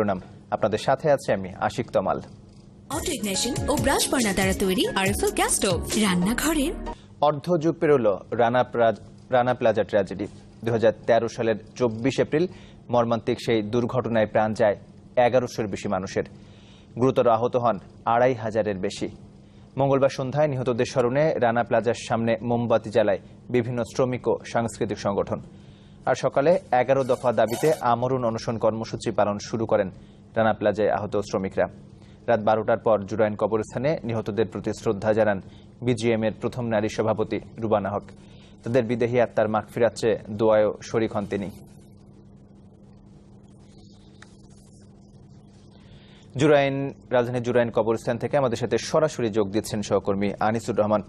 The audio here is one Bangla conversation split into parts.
শিরোনাম। আপনাদের সাথে আছে আমি আশিক তমাল। অটো ইগনিশন ও ব্রাশ বার্নার দ্বারা তৈরি আরএফএল গ্যাস স্টোভ রান্নাঘরের অর্ধ যুগ পেরোল রানা রানা প্লাজা ট্র্যাজেডি। দু সালের চব্বিশ এপ্রিল মর্মান্তিক সেই দুর্ঘটনায় প্রাণ যায় এগারোশোর বেশি মানুষের। গুরুতর আহত হন আড়াই হাজারের বেশি। মঙ্গলবার সন্ধ্যায় নিহতদের স্মরণে রানা প্লাজার সামনে মোমবাতি জ্বালায় বিভিন্ন শ্রমিক ও সাংস্কৃতিক সংগঠন। আর সকালে এগারো দফা দাবিতে আমরণ অনশন কর্মসূচি পালন শুরু করেন রানা প্লাজায় আহত শ্রমিকরা। রাত বারোটার পর জুরাইন কবরস্থানে নিহতদের প্রতি শ্রদ্ধা জানান বিজিএম এর প্রথম নারী সভাপতি রুবানা হক। তাদের বিদেহী আত্মার মাগ ফিরাচ্ছে দোয়ায়ও শরিক হন তিনি। জুরাইন রাজধানী জুরাইন কবরস্থান থেকে আমাদের সাথে সরাসরি যোগ দিচ্ছেন সহকর্মী আনিসুর রহমান।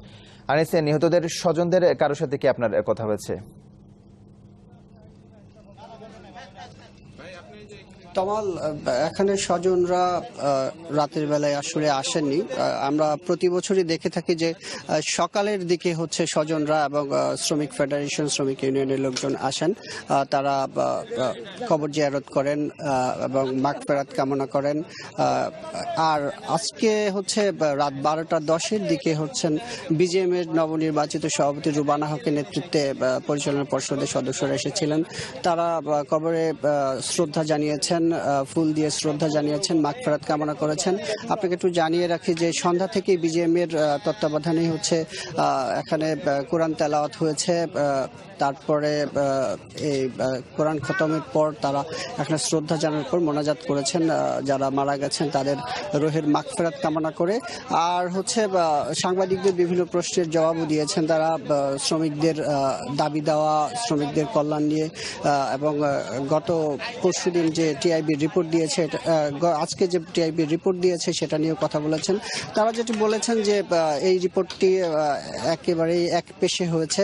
আনিসে, নিহতদের স্বজনদের কারোর সাথে কি আপনার কথা হয়েছে? তমাল এখানে স্বজনরা রাতের বেলায় আসলে আসেননি। আমরা প্রতি বছরই দেখে থাকি যে সকালের দিকে হচ্ছে স্বজনরা এবং শ্রমিক ফেডারেশন, শ্রমিক ইউনিয়নের লোকজন আসেন। তারা কবর জিয়ারত করেন এবং মাগ ফেরাত কামনা করেন। আর আজকে হচ্ছে রাত বারোটা দশের দিকে হচ্ছেন বিজেএম এর নবনির্বাচিত সভাপতি রুবানা হকের নেতৃত্বে পরিচালনা পর্ষদের সদস্যরা এসেছিলেন। তারা কবরে শ্রদ্ধা জানিয়েছেন। আহ, ফুল দিয়ে শ্রদ্ধা জানিয়েছেন মাগফেরাত কামনা করেছেন। আপনাকে একটু জানিয়ে রাখি যে সন্ধ্যা থেকেই বিজেএম এর তত্ত্বাবধানে হচ্ছে এখানে কোরআন তেলাওয়াত হয়েছে তারপরে এই কোরআন খতমের পর তারা এখানে শ্রদ্ধা জানানোর পর মোনাজাত করেছেন যারা মারা গেছেন তাদের রোহের মাগফেরাত কামনা করে। আর হচ্ছে সাংবাদিকদের বিভিন্ন প্রশ্নের জবাবও দিয়েছেন তারা শ্রমিকদের দাবি দেওয়া শ্রমিকদের কল্যাণ নিয়ে এবং গত পরশুদিন যে টিআইবি রিপোর্ট দিয়েছে আজকে যে টিআইবি রিপোর্ট দিয়েছে সেটা নিয়েও কথা বলেছেন। তারা যেটি বলেছেন যে এই রিপোর্টটি একেবারেই এক পেশে হয়েছে।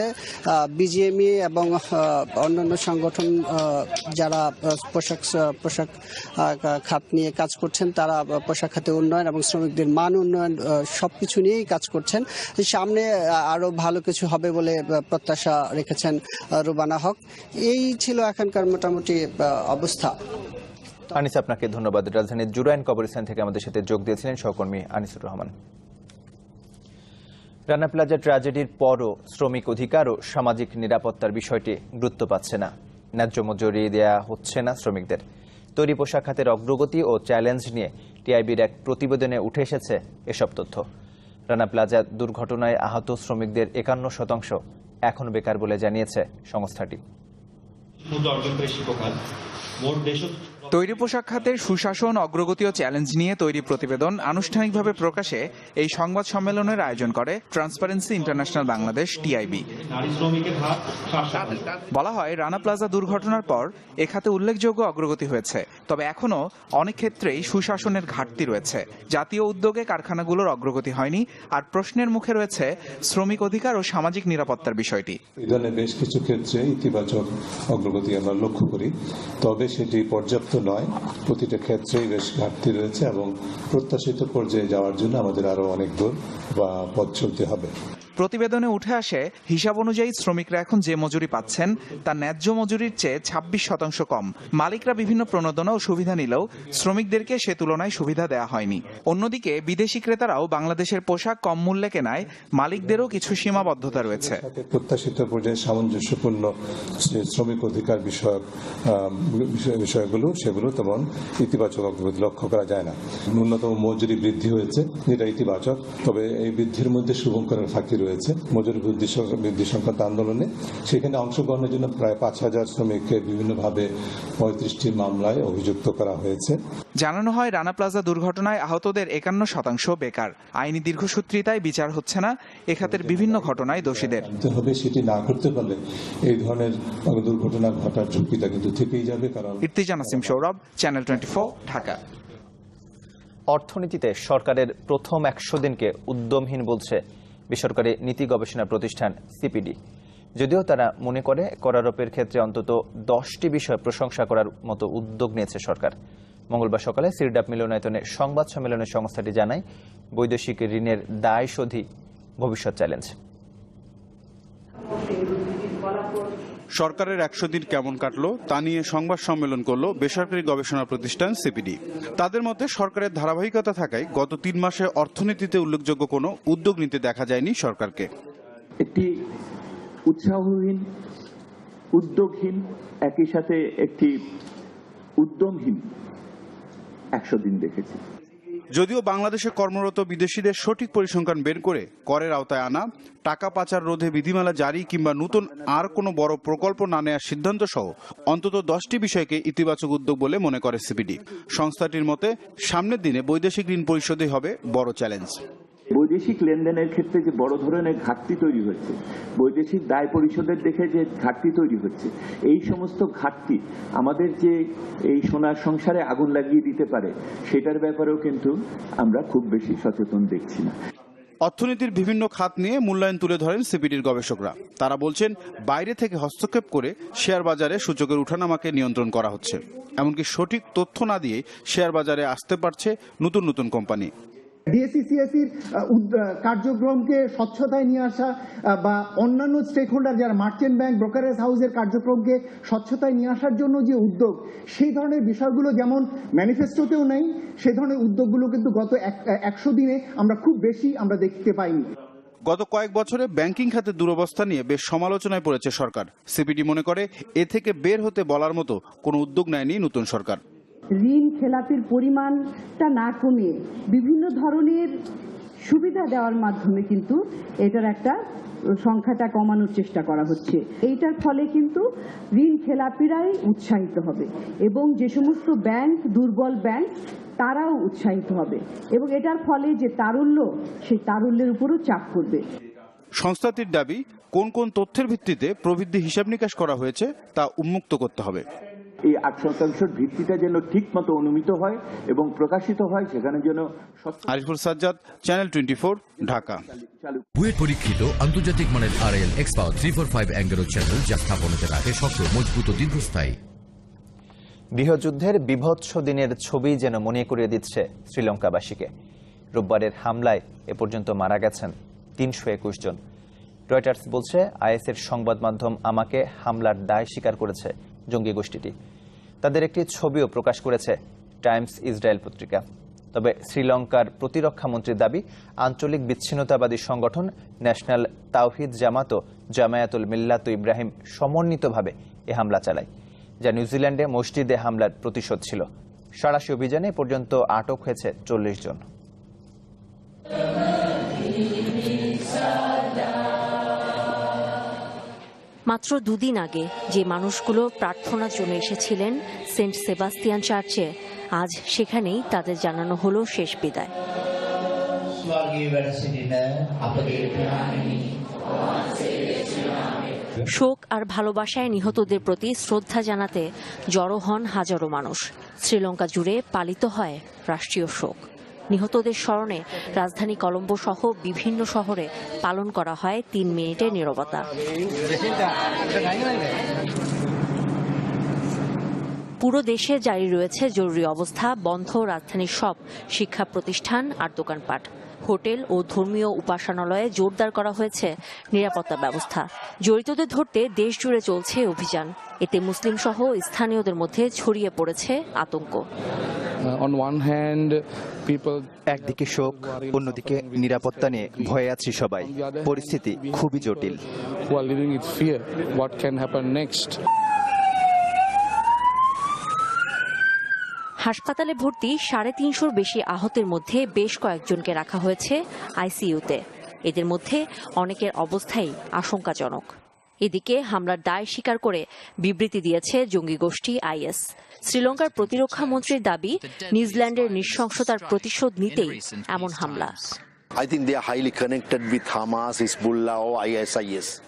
বিজিএমই এবং অন্যান্য সংগঠন যারা পোশাক পোশাক খাত নিয়ে কাজ করছেন তারা পোশাক খাতে উন্নয়ন এবং শ্রমিকদের মান উন্নয়ন সবকিছু নিয়েই কাজ করছেন। সামনে আহ, আরও ভালো কিছু হবে বলে প্রত্যাশা রেখেছেন রুবানা হক। এই ছিল এখনকার মোটামুটি অবস্থা। আনিস আপনাকে ধন্যবাদ। রাজধানীর জুরাইন কবরস্থান থেকে আমাদের সাথে যোগ দিয়েছিলেন সহকর্মী আনিসুর রহমান। রানা প্লাজা ট্র্যাজেডির পরও শ্রমিক অধিকার ও সামাজিক নিরাপত্তার বিষয়টি গুরুত্ব পাচ্ছে না। ন্যায্য মজুরি দেয়া হচ্ছে না শ্রমিকদের। তৈরি পোশাক খাতের অগ্রগতি ও চ্যালেঞ্জ নিয়ে টিআইবির এক প্রতিবেদনে উঠে এসেছে এসব তথ্য। রানা প্লাজা দুর্ঘটনায় আহত শ্রমিকদের একান্ন শতাংশ এখন বেকার বলে জানিয়েছে সংস্থাটি। তৈরি পোশাক খাতের সুশাসন অগ্রগতি ও চ্যালেঞ্জ নিয়ে তৈরি প্রতিবেদন আনুষ্ঠানিকভাবে প্রকাশে এই সংবাদ সম্মেলনের আয়োজন করে ট্রান্সপারেন্সি ইন্টারন্যাশনাল বাংলাদেশ টিআইবি বলা হয়, রানা প্লাজা দুর্ঘটনার পর এ খাতে উল্লেখযোগ্য অগ্রগতি হয়েছে। তবে এখনও অনেক ক্ষেত্রেই সুশাসনের ঘাটতি রয়েছে। জাতীয় উদ্যোগে কারখানাগুলোর অগ্রগতি হয়নি। আর প্রশ্নের মুখে রয়েছে, শ্রমিক অধিকার ও সামাজিক নিরাপত্তার বিষয়টি। বেশ কিছু ক্ষেত্রে ইতিবাচক অগ্রগতি আমরা লক্ষ্য করি। তবে সেটি পর্যাপ্ত নয়, প্রতিটা ক্ষেত্রেই বেশ ঘাটতি রয়েছে এবং প্রত্যাশিত পর্যায়ে যাওয়ার জন্য আমাদের আরও অনেক দূর বা পথ চলতে হবে। প্রতিবেদনে উঠে আসে, হিসাব অনুযায়ী শ্রমিকরা এখন যে মজুরি পাচ্ছেন তা ন্যায্য মজুরির চেয়ে ছাব্বিশ শতাংশ কম। মালিকরা বিভিন্ন প্রণোদনা ও সুবিধা নিলেও শ্রমিকদেরকে সে তুলনায় সুবিধা দেওয়া হয়নি। অন্যদিকে বিদেশি ক্রেতারাও বাংলাদেশের পোশাক কম মূল্যে কেনায়, মালিকদেরও কিছু সীমাবদ্ধতা রয়েছে। প্রত্যাশিত পর্যায়ে সামঞ্জস্যপূর্ণ শ্রমিক অধিকার বিষয়ক বিষয়গুলো, সেগুলো তেমন ইতিবাচক অগ্রগতি লক্ষ্য করা যায় না। ন্যূনতম মজুরি বৃদ্ধি হয়েছে যেটা ইতিবাচক, তবে এই বৃদ্ধির মধ্যে শুভঙ্করের ফাঁকি রয়েছে। মজুরি বৃদ্ধি বৃদ্ধি সংক্রান্ত আন্দোলনে। সেখানে অংশগ্রহণের জন্য প্রায় পাঁচ হাজার শ্রমিককে বিভিন্নভাবে পঁয়ত্রিশটি মামলায় অভিযুক্ত করা হয়েছে। জানানো হয় রানা প্লাজা দুর্ঘটনায় আহতদের একান্ন শতাংশ বেকার। আইনি দীর্ঘসূত্রিতায় বিচার হচ্ছে না এ খাতের বিভিন্ন ঘটনায় দোষীদের। হবে সেটি না করতে পারলে এই ধরনের দুর্ঘটনা ঘটার ঝুঁকিটা কিন্তু থেকেই যাবে কারণ ইর্তিজান আসিম সৌরভ চ্যানেল টোয়েন্টি ঢাকা। অর্থনীতিতে সরকারের প্রথম একশো দিনকে উদ্যমহীন বলছে বেসরকারি নীতি গবেষণা প্রতিষ্ঠান সিপিডি। যদিও তারা মনে করে করারোপের ক্ষেত্রে অন্তত দশটি বিষয় প্রশংসা করার মতো উদ্যোগ নিয়েছে সরকার। মঙ্গলবার সকালে সিরডাপ মিলনায়তনে সংবাদ সম্মেলনে সংস্থাটি জানায়, বৈদেশিক ঋণের দায় শোধই ভবিষ্যৎ চ্যালেঞ্জ। সরকারের একশো দিন কেমন কাটলো তা নিয়ে সংবাদ সম্মেলন করল বেসরকারি গবেষণা প্রতিষ্ঠান সিপিডি। তাদের মতে সরকারের ধারাবাহিকতা থাকায় গত তিন মাসে অর্থনীতিতে উল্লেখযোগ্য কোনো উদ্যোগ নিতে দেখা যায়নি সরকারকে। একটি উৎসাহহীন, উদ্যোগহীন, একই সাথে একটি উদ্যমহীন একশো দিন দেখেছি। যদিও বাংলাদেশে কর্মরত বিদেশিদের সঠিক পরিসংখ্যান বের করে করের আওতায় আনা, টাকা পাচার রোধে বিধিমালা জারি কিংবা নতুন আর কোনো বড় প্রকল্প না নেওয়ার সিদ্ধান্ত সহ অন্তত দশটি বিষয়কে ইতিবাচক উদ্যোগ বলে মনে করে সিপিডি। সংস্থাটির মতে, সামনের দিনে বৈদেশিক ঋণ পরিশোধই হবে বড় চ্যালেঞ্জ। বৈদেশিক লেনদেনের ক্ষেত্রে যে বড় ধরনের ঘাটতি তৈরি হচ্ছে, বৈদেশিক দায় পরিশোধের দেখে যে ঘাটতি তৈরি হচ্ছে, এই সমস্ত ঘাটতি আমাদের যে এই সোনার সংসারে আগুন লাগিয়ে দিতে পারে, সেটার ব্যাপারেও কিন্তু আমরা খুব বেশি সচেতন দেখছি না। অর্থনীতির বিভিন্ন খাত নিয়ে মূল্যায়ন তুলে ধরেন সিপিডির গবেষকরা। তারা বলছেন, বাইরে থেকে হস্তক্ষেপ করে শেয়ার বাজারে সূচকের উঠানামাকে নিয়ন্ত্রণ করা হচ্ছে। এমনকি সঠিক তথ্য না দিয়ে শেয়ার বাজারে আসতে পারছে নতুন নতুন কোম্পানি। ডিএসসিসিএসির কার্যক্রমকে স্বচ্ছতায় নিয়ে আসা বা অন্যান্য স্টেক হোল্ডার যারা মার্চেন্ট ব্যাংক ব্রোকারেজ হাউসের কার্যক্রমকে স্বচ্ছতায় নিয়ে আসার জন্য যে উদ্যোগ, সেই ধরনের বিষয়গুলো যেমন ম্যানিফেস্টোতেও নেই সেই ধরনের উদ্যোগগুলো কিন্তু গত একশো দিনে আমরা খুব বেশি আমরা দেখতে পাইনি। গত কয়েক বছরে ব্যাংকিং খাতের দুরবস্থা নিয়ে বেশ সমালোচনায় পড়েছে সরকার। সিপিডি মনে করে, এ থেকে বের হতে বলার মতো কোনো উদ্যোগ নেয়নি নতুন সরকার। ঋণ খেলাপির পরিমাণটা না কমিয়ে বিভিন্ন ধরনের সুবিধা দেওয়ার মাধ্যমে কিন্তু এটার একটা সংখ্যাটা কমানোর চেষ্টা করা হচ্ছে। এইটার ফলে কিন্তু ঋণ খেলাপিরাই উৎসাহিত হবে এবং যে সমস্ত ব্যাংক, দুর্বল ব্যাংক, তারাও উৎসাহিত হবে এবং এটার ফলে যে তারুল্য সেই তারুল্যের উপরও চাপ পড়বে। সংস্থাটির দাবি, কোন কোন তথ্যের ভিত্তিতে প্রবৃদ্ধি হিসাব নিকাশ করা হয়েছে তা উন্মুক্ত করতে হবে। এই আট শতাংশের ভিত্তিটা যেন ঠিক মতো অনুমিত হয় এবং প্রকাশিত হয় সেখানে যেন আরিফুল সাজ্জাদ চ্যানেল টোয়েন্টি ঢাকা। বুয়েট পরীক্ষিত আন্তর্জাতিক মানের R L expo three four five angle channel যা স্থাপনাতে রাখে শক্ত মজবুত দীর্ঘস্থায়ী। গৃহযুদ্ধের বিভৎস দিনের ছবি যেন মনে করিয়ে দিচ্ছে শ্রীলঙ্কাবাসীকে। রোববারের হামলায় এ পর্যন্ত মারা গেছেন তিনশো একুশ জন। রয়টার্স বলছে আইএসের সংবাদ মাধ্যম আমাকে হামলার দায় স্বীকার করেছে জঙ্গি গোষ্ঠীটি। তাদের একটি ছবিও প্রকাশ করেছে টাইমস ইসরায়েল পত্রিকা। তবে শ্রীলঙ্কার প্রতিরক্ষা মন্ত্রীর দাবি, আঞ্চলিক বিচ্ছিন্নতাবাদী সংগঠন ন্যাশনাল তাওহিদ জামাত জামায়াতুল মিল্লাত ইব্রাহিম সমন্বিতভাবে এ হামলা চালায়, যা নিউজিল্যান্ডে মসজিদে হামলার প্রতিশোধ ছিল। সারাশি অভিযানে পর্যন্ত আটক হয়েছে চল্লিশ জন। মাত্র দুদিন আগে যে মানুষগুলো প্রার্থনার জন্য এসেছিলেন সেন্ট সেবাস্তিয়ান চার্চে, আজ সেখানেই তাদের জানানো হলো শেষ বিদায়। শোক আর ভালোবাসায় নিহতদের প্রতি শ্রদ্ধা জানাতে জড়ো হন হাজারো মানুষ। শ্রীলঙ্কা জুড়ে পালিত হয় রাষ্ট্রীয় শোক। নিহতদের স্মরণে রাজধানী কলম্বো সহ বিভিন্ন শহরে পালন করা হয় তিন মিনিটের নিরবতা। পুরো দেশে জারি রয়েছে জরুরি অবস্থা, বন্ধ রাজধানীর সব শিক্ষা প্রতিষ্ঠান আর দোকানপাট। হোটেল ও ধর্মীয় উপাসনালয়ে জোরদার করা হয়েছে নিরাপত্তা ব্যবস্থা। জড়িতদের ধরতে দেশ জুড়ে চলছে অভিযান। এতে মুসলিম সহ স্থানীয়দের মধ্যে ছড়িয়ে পড়েছে আতঙ্ক। একদিকে শোক অন্যদিকে নিরাপত্তা নিয়ে ভয়ে আছি সবাই। পরিস্থিতি খুবই জটিল। হাসপাতালে ভর্তি সাড়ে তিনশোর বেশি আহতের মধ্যে বেশ কয়েকজনকে রাখা হয়েছে আইসিইউতে। এদের মধ্যে অনেকের অবস্থাই আশঙ্কাজনক। এদিকে হামলার দায় স্বীকার করে বিবৃতি দিয়েছে জঙ্গি গোষ্ঠী আইএস। শ্রীলঙ্কার প্রতিরক্ষা মন্ত্রীর দাবি নিউজিল্যান্ডের নৃশংসতার প্রতিশোধ নিতেই এমন হামলা।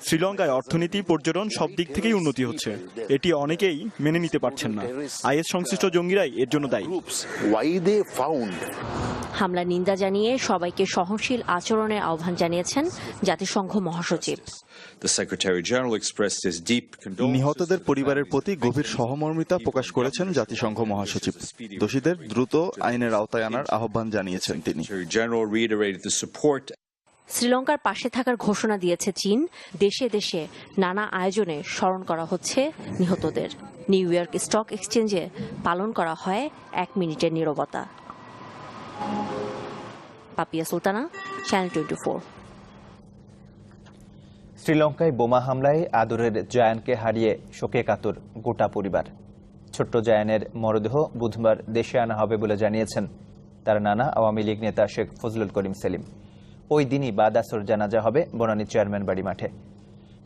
শ্রীলঙ্কায় অর্থনীতি পর্যটন সব দিক থেকেই উন্নতি হচ্ছে। এটি অনেকেই মেনে নিতে পারছেন না। আইএস সংশ্লিষ্ট জঙ্গিরাই এর জন্য দায়ী। হামলার নিন্দা জানিয়ে সবাইকে সহনশীল আচরণের আহ্বান জানিয়েছেন জাতিসংঘ মহাসচিব। নিহতদের পরিবারের প্রতি গভীর সহমর্মিতা প্রকাশ করেছেন জাতিসংঘ মহাসচিব। দোষীদের দ্রুত আইনের আওতায় আনার আহ্বান জানিয়েছেন তিনি। শ্রীলঙ্কার পাশে থাকার ঘোষণা দিয়েছে চীন। দেশে দেশে নানা আয়োজনে স্মরণ করা হচ্ছে নিহতদের। নিউ ইয়র্ক স্টক এক্সচেঞ্জে পালন করা হয় এক মিনিটের নীরবতা। Papia Sultana channel twenty four শ্রীলঙ্কায় বোমা হামলায় আদরের জায়ানকে হারিয়ে শোকে কাতর গোটা পরিবার। ছোট্ট জায়ানের মরদেহ বুধবার দেশে আনা হবে বলে জানিয়েছেন তার নানা আওয়ামী লীগ নেতা শেখ ফজলুল করিম সেলিম। ওই দিনই বাদ আসর জানাজা হবে বনানী চেয়ারম্যান বাড়ি মাঠে।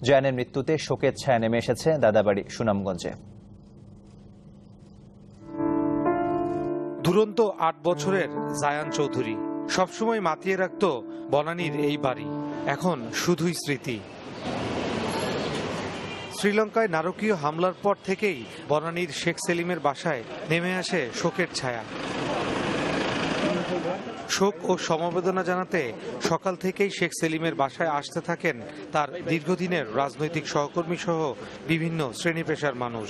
জায়ানের মৃত্যুতে শোকের ছায়া নেমে এসেছে দাদাবাড়ি সুনামগঞ্জে। দুরন্ত আট বছরের জায়ান চৌধুরী সবসময় মাতিয়ে রাখত বনানীর এই বাড়ি। এখন শুধুই স্মৃতি। শ্রীলঙ্কায় নারকীয় হামলার পর থেকেই বনানীর শেখ সেলিমের বাসায় নেমে আসে শোকের ছায়া। শোক ও সমবেদনা জানাতে সকাল থেকেই শেখ সেলিমের বাসায় আসতে থাকেন তার দীর্ঘদিনের রাজনৈতিক সহকর্মী সহ বিভিন্ন শ্রেণি পেশার মানুষ।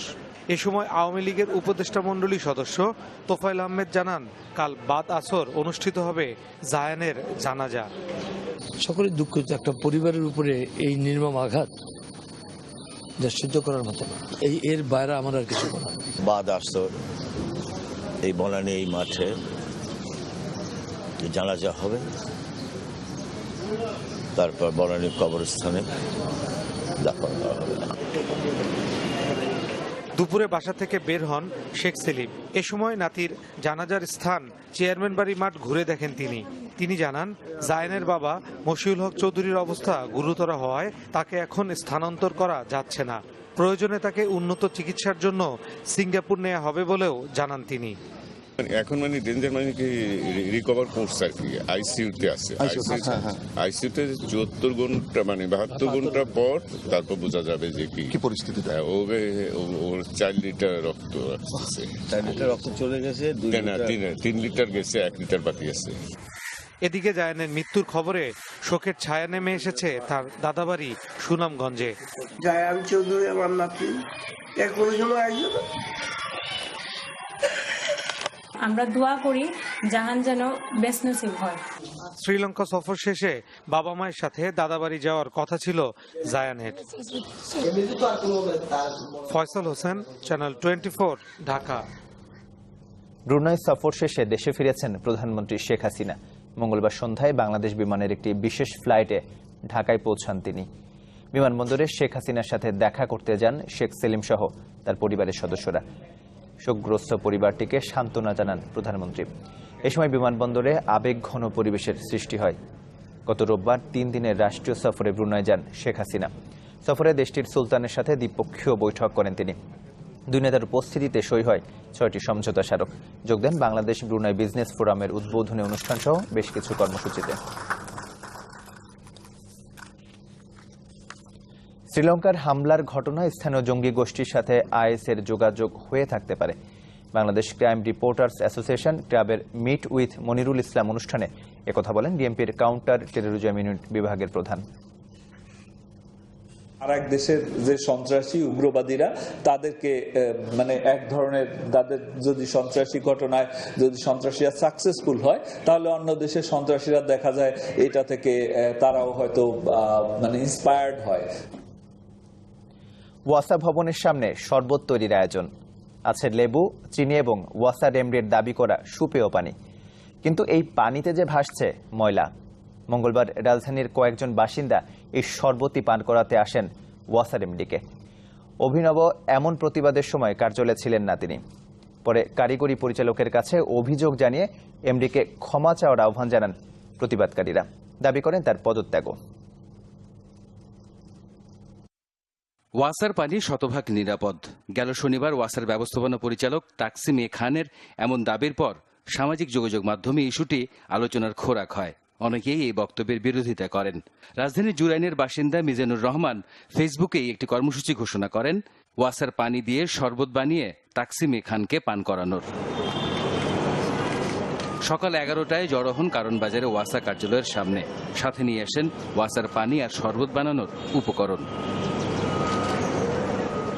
এ সময় আওয়ামী লীগের উপদেষ্টা মণ্ডলী সদস্য তোফাইল আহমেদ জানান কাল বাদ আসর অনুষ্ঠিত হবে জায়ানের জানাজা। সকলের দুঃখ যে একটা পরিবারের উপরে এই নির্মম আঘাত যা সহ্য করার মতো না। এই এর বাইরে আমার আর কিছু বলার বাদ আসর এই বনানী এই মাঠে জানাজা হবে। তারপর বনানী কবরস্থানে দাফন করা হবে দুপুরে বাসা থেকে বের হন শেখ সেলিম। এ সময় নাতির জানাজার স্থান চেয়ারম্যান বাড়ি মাঠ ঘুরে দেখেন তিনি। তিনি জানান, জায়নের বাবা মশিউল হক চৌধুরীর অবস্থা গুরুতর হওয়ায় তাকে এখন স্থানান্তর করা যাচ্ছে না। প্রয়োজনে তাকে উন্নত চিকিৎসার জন্য সিঙ্গাপুর নেওয়া হবে বলেও জানান তিনি। এখন মানে ডেঞ্জার মানে কি রিকভার করছে আর কি আইসিইউতে আছে। আইসিইউতে চুয়াত্তর ঘণ্টা মানে বাহাত্তর ঘণ্টা পর তারপর বোঝা যাবে যে কি। কি পরিস্থিতি ওকে ও- ওর চার লিটার রক্ত আসছে চার লিটার রক্ত চলে গেছে তিন লিটার গেছে এক লিটার বাকি আছে। এদিকে জায়ানের মৃত্যুর খবরে শোকের ছায়া নেমে এসেছে তার দাদাবাড়ি সুনামগঞ্জে। জায়ান চৌধুরী আমার নাতি। এর কোনো সময় আসবে আমরা দোয়া করি জাহান যেন বেশ নসিব হয়। শ্রীলঙ্কা সফর শেষে বাবা মায়ের সাথে দাদাবাড়ি যাওয়ার কথা ছিল জায়ানের। Faisal Hossain channel twenty Dhaka. Brunei সফর শেষে দেশে ফিরেছেন প্রধানমন্ত্রী শেখ হাসিনা। মঙ্গলবার সন্ধ্যায় বাংলাদেশ বিমানের একটি বিশেষ ফ্লাইটে ঢাকায় পৌঁছান তিনি। বিমানবন্দরে শেখ হাসিনার সাথে দেখা করতে যান শেখ সেলিম সহ তার পরিবারের সদস্যরা। শোকগ্রস্ত পরিবারটিকে সান্ত্বনা জানান প্রধানমন্ত্রী। এ সময় বিমানবন্দরে আবেগ ঘন পরিবেশের সৃষ্টি হয়। গত রোববার তিন দিনের রাষ্ট্রীয় সফরে ব্রুনাই যান শেখ হাসিনা। সফরে দেশটির সুলতানের সাথে দ্বিপক্ষীয় বৈঠক করেন তিনি। দুই নেতার উপস্থিতিতে সই হয় ছয়টি সমঝোতা স্মারক। যোগ দেন বাংলাদেশ ব্রুনাই বিজনেস ফোরামের উদ্বোধনী অনুষ্ঠান সহ বেশ কিছু কর্মসূচিতে। শ্রীলঙ্কার হামলার ঘটনায় স্থানীয় জঙ্গি গোষ্ঠীর সাথে আইএসের যোগাযোগ হয়ে থাকতে পারে। বাংলাদেশ ক্রাইম রিপোর্টার্স অ্যাসোসিয়েশন ক্লাবের মিট উইথ মনিরুল ইসলাম অনুষ্ঠানে একথা বলেন ডিএমপির কাউন্টার টেরোরিজম ইউনিট বিভাগের প্রধান। আর এক দেশের যে সন্ত্রাসী উগ্রবাদীরা, তাদেরকে মানে এক ধরনের তাদের যদি সন্ত্রাসী ঘটনায় যদি সন্ত্রাসীরা সাকসেসফুল হয়, তাহলে অন্য দেশের সন্ত্রাসীরা দেখা যায় এটা থেকে তারাও হয়তো মানে ইন্সপায়ার্ড হয়। ওয়াসা ভবনের সামনে শরবত তৈরির আয়োজন। আছে লেবু, চিনি এবং ওয়াসা রেমডির দাবি করা সুপেয় পানি। কিন্তু এই পানিতে যে ভাসছে ময়লা। মঙ্গলবার রাজধানীর কয়েকজন বাসিন্দা এই শরবতি পান করাতে আসেন ওয়াসা রেমডিকে অভিনব এমন প্রতিবাদের সময় কার্যালয়ে ছিলেন না তিনি। পরে কারিগরি পরিচালকের কাছে অভিযোগ জানিয়ে এমডিকে ক্ষমা চাওয়ার আহ্বান জানান প্রতিবাদকারীরা। দাবি করেন তার পদত্যাগও। ওয়াসার পানি শতভাগ নিরাপদ। গেল শনিবার ওয়াসার ব্যবস্থাপনা পরিচালক তাকসিম এ খানের এমন দাবির পর সামাজিক যোগাযোগ মাধ্যমে ইস্যুটি আলোচনার খোরাক হয়। অনেকেই এই বক্তব্যের বিরোধিতা করেন। রাজধানীর জুরাইনের বাসিন্দা মিজানুর রহমান ফেসবুকেই একটি কর্মসূচি ঘোষণা করেন, ওয়াসার পানি দিয়ে শরবত বানিয়ে তাকসিম এ খানকে পান করানোর। সকাল এগারোটায় জড়ো হন কারণ বাজারে ওয়াসা কার্যালয়ের সামনে। সাথে নিয়ে আসেন ওয়াসার পানি আর শরবত বানানোর উপকরণ।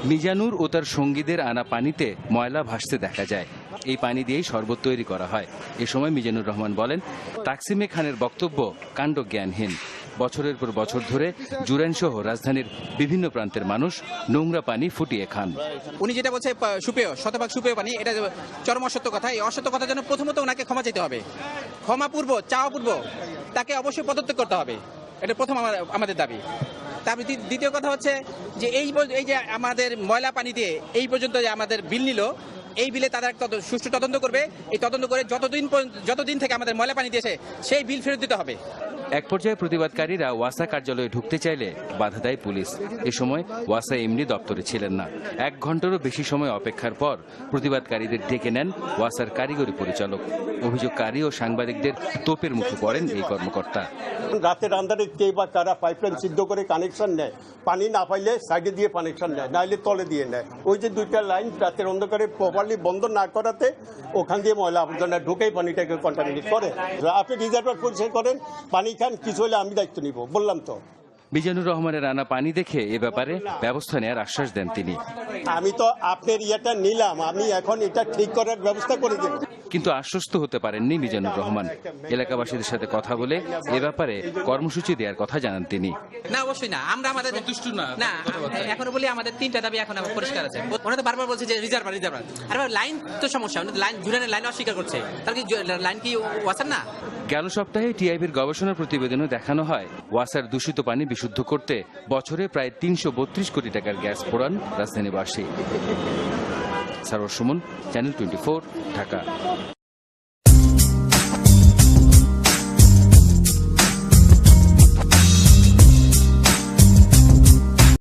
মিজানুর ও তার সঙ্গীদের আনা পানিতে ময়লা ভাসতে দেখা যায়। এই পানি দিয়েই শরবত তৈরি করা হয়। এ সময় মিজানুর রহমান বলেন, তাকসিমে খানের বক্তব্য কাণ্ড জ্ঞানহীন বছরের পর বছর ধরে জুরাইন সহ রাজধানীর বিভিন্ন প্রান্তের মানুষ নোংরা পানি ফুটিয়ে খান। উনি যেটা বলছে সুপেয়, শতভাগ সুপেয় পানি, এটা চরম অসত্য কথা, এই অসত্য কথার জন্য প্রথমত ওনাকে ক্ষমা চাইতে হবে। ক্ষমা পূর্ব, চাওয়া পূর্ব, তাকে অবশ্যই পদত্যাগ করতে হবে। এটা প্রথম আমাদের দাবি। তারপরে দ্বি- দ্বিতীয় কথা হচ্ছে যে এই এই যে আমাদের ময়লা পানি দিয়ে এই পর্যন্ত যে আমাদের বিল নিল, এই বিলে তাদের একটা সুষ্ঠু তদন্ত করবে। এই তদন্ত করে যতদিন যতদিন থেকে আমাদের ময়লা পানি দিয়েছে, সেই বিল ফেরত দিতে হবে। এক পর্যায়ে প্রতিবাদকারীরা ওয়াসা কার্যালয়ে ঢুকতে চাইলে বাধা দেয় পুলিশ। এ সময় ওয়াসা এমনি দপ্তরে ছিলেন না। এক ঘন্টারও বেশি সময় অপেক্ষার পর প্রতিবাদকারীদের ডেকে নেন ওয়াসার কারিগরি পরিচালক। অভিযোগকারী ও সাংবাদিকদের তোপের মুখে পড়েন এই কর্মকর্তা। রাতের আন্ধারে কে বা কারা পাইপলাইন সিদ্ধ করে কানেকশন নেয়, পানি না পাইলে সাইডে দিয়ে কানেকশন নেয়, নাইলে তলে দিয়ে নেয়। ওই যে দুইটা লাইন রাতের অন্ধকারে প্রপারলি বন্ধ না করাতে ওখান দিয়ে ময়লা আবর্জনা ঢুকেই পানিটাকে কন্টামিনেট করে। আপনি রিজার্ভার পরিষ্কার করেন, পানি খান কিছু হলে আমি দায়িত্ব নিব? বললাম তো। মিজানুর রহমানের আনা পানি দেখে এ ব্যাপারে ব্যবস্থা নেওয়ার আশ্বাস দেন তিনি। আমি তো আপনার ইয়েটা নিলাম আমি এখন এটা ঠিক করার ব্যবস্থা করে দেবো। কিন্তু আশ্বস্ত হতে পারেননি মিজানুর রহমান। এলাকাবাসীদের সাথে কথা বলে এ ব্যাপারে কর্মসূচি দেওয়ার কথা জানান তিনি। না অবশ্যই না। আমরা আমাদের না। এখনও বলি আমাদের তিনটা দাবি এখন আমার পরিষ্কার আছে। ওরা তো বারবার বলছে যে রিজার্ভার রিজার্ভার আর লাইন তো সমস্যা। লাইন জুড়ানের লাইন অস্বীকার করছে। তাহলে কি লাইন কি ওয়াসার না? গেল সপ্তাহে টিআইবির গবেষণা প্রতিবেদনে দেখানো হয় ওয়াসার দূষিত পানি বিশুদ্ধ করতে বছরে প্রায় তিনশো বত্রিশ কোটি টাকার গ্যাস পোড়ান রাজধানীবাসী। Sarwar Suman channel twenty Dhaka.